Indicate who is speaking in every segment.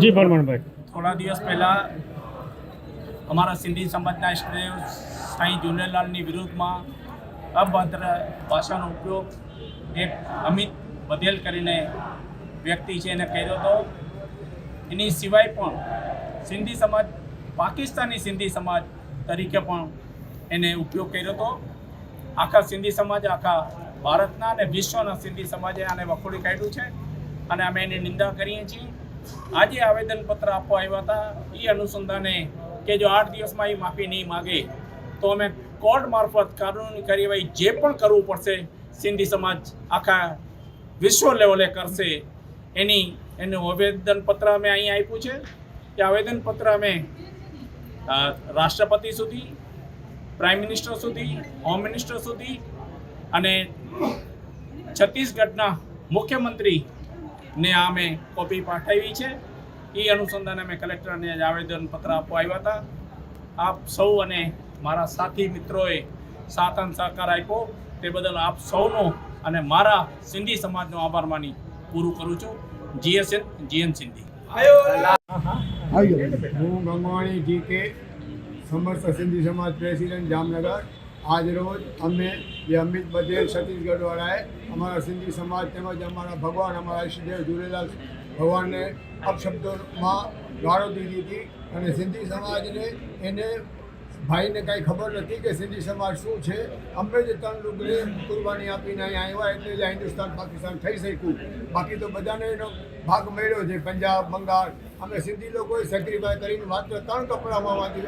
Speaker 1: જી ભરમણભાઈ
Speaker 2: થોડા દિવસ પહેલાં અમારા સિંધી સમાજના ઇષ્ટદેવ સાંઈ જુનેલાલની વિરુદ્ધમાં અભદ્ર ભાષાનો ઉપયોગ એક અમિત બધેલ કરીને વ્યક્તિ છે એને કર્યો હતો. એની સિવાય પણ સિંધી સમાજ, પાકિસ્તાની સિંધી સમાજ તરીકે પણ એને ઉપયોગ કર્યો હતો. આખા સિંધી સમાજ, આખા ભારતના અને વિશ્વના સિંધી સમાજે આને વખોડી કાઢ્યું છે અને અમે એની નિંદા કરીએ છીએ. આજે આવેદનપત્ર આપવા આવ્યા હતા. એ અનુસંધાને કે જો આઠ દિવસમાં એ માફી નહીં માગે, તો અમે કોર્ટ મારફત કાનૂની કાર્યવાહી જે પણ કરવું પડશે, સિંધી સમાજ આખા વિશ્વ લેવલે કરશે. એની, એનું આવેદનપત્ર અમે અહીં આપ્યું છે. એ આવેદનપત્ર અમે રાષ્ટ્રપતિ સુધી, પ્રાઇમ મિનિસ્ટર સુધી, હોમ મિનિસ્ટર સુધી અને છત્તીસગઢના મુખ્યમંત્રીને આ અમે કોપી પાઠવી છે. એ અનુસંધાને અમે કલેક્ટરને આજે આવેદનપત્ર આપવા આવ્યા હતા. આપ સૌ અને મારા સાથી મિત્રોએ સાથ અને સહકાર આપ્યો. તે બદલ આપ સૌનો અને મારા સિંધી સમાજનો આભાર માની પૂરું કરું છું. જીએસએન જીએન સિંધી.
Speaker 3: હું ગંગવાણી જી કે સમસ્ત સિંધી સમાજ પ્રેસિડેન્ટ જામનગર. આજ રોજ અમે જે અમિત પટેલ છત્તીસગઢવાળાએ અમારા સિંધી સમાજ તેમજ અમારા ભગવાન અમારા ઈષ્ટદેવ ઝૂલેલાલ ભગવાનને અપશબ્દોમાં ગાળો દીધી હતી અને સિંધી સમાજને એને ભાઈને કાંઈ ખબર નથી કે સિંધી સમાજ શું છે. અમે જે ત્રણ લુગડી કુરબાની આપીને અહીંયા આવ્યા એટલે જ હિન્દુસ્તાન પાકિસ્તાન થઈ શક્યું. બાકી તો બધાને એનો ભાગ મળ્યો છે. પંજાબ, બંગાળ અમે સિંધી લોકોએ સેક્રિફાઈ કરીને માત્ર ત્રણ કપડામાં વાંચી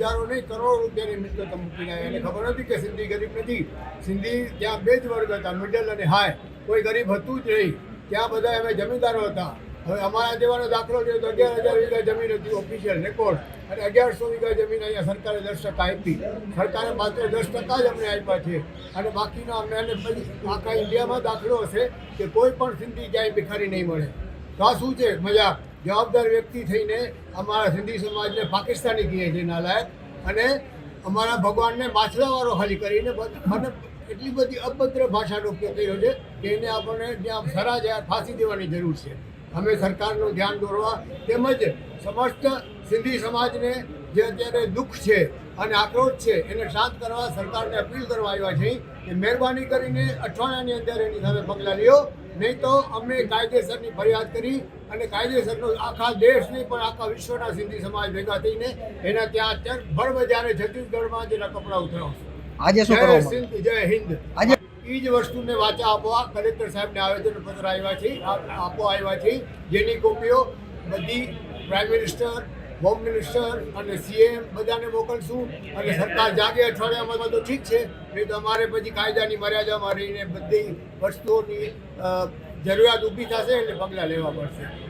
Speaker 3: હજારો નહીં, કરોડો રૂપિયાની મિલકત મૂકીને આવ્યા એને ખબર નથી કે સિંધી ગરીબ નથી. સિંધી ત્યાં બે જ વર્ગ હતા મિડલ અને હાય કોઈ ગરીબ હતું જ નહીં. ત્યાં બધા અમે જમીનદારો હતા. હવે અમારા જેવાનો દાખલો જોઈએ તો અગિયાર હજાર વીઘા જમીન હતી ઓફિશિયલ રેકોર્ડ અને અગિયારસો વીઘા જમીન અહીંયા સરકારે દસ ટકા આપી. સરકારે માત્ર દસ ટકા જ અમને આપ્યા છે. અને બાકીનો અમને અને આખા ઇન્ડિયામાં દાખલો હશે કે કોઈ પણ સિંધી ક્યાંય ભિખારી નહીં મળે. તો આ શું છે? મજાક. જવાબદાર વ્યક્તિ થઈને અમારા સિંધી સમાજને પાકિસ્તાની કહીએ છે નાલાયક અને અમારા ભગવાનને માછલાવાળો ખાલી કરીને મને એટલી બધી અભદ્ર ભાષાનો ઉપયોગ કર્યો છે કે એને આપણને જ્યાં સરા જાય ફાંસી દેવાની જરૂર છે. અમે સરકારનું ધ્યાન દોરવા તેમજ સમસ્ત સિંધી સમાજને જે અત્યારે દુઃખ છે અને આક્રોશ છે એને શાંત કરવા સરકારને અપીલ કરવા આવ્યા છે કે મહેરબાની કરીને અઠવાડિયાની અંદર એની સામે પગલાં લ્યો. નહીં તો અમે કાયદેસરની ફરિયાદ કરી અને કાયદેસરનો આખા દેશની પણ આખા વિશ્વના સિંધી સમાજ ભેગા થઈને એના ત્યાં અત્યારે ભરબજારે છત્તીસગઢમાં જેના કપડાં ઉતરાવશે
Speaker 4: આજે
Speaker 3: જય સિંધ જય હિન્દ.
Speaker 4: આજે
Speaker 3: એ જ વસ્તુને વાચા આપવા કલેક્ટર સાહેબને આવેદનપત્ર આવ્યા છે આપો આપવા આવ્યા છે. જેની કોપીઓ બધી પ્રાઇમ મિનિસ્ટર હોમ મિનિસ્ટર અને સીએમ બધાને મોકલશું અને સરકાર જાગે અઠવાડિયામાં તો ઠીક છે. નહીં તો અમારે પછી કાયદાની મર્યાદામાં રહીને બધી વસ્તુઓની જરૂરિયાત ઊભી થશે એટલે પગલાં લેવા પડશે.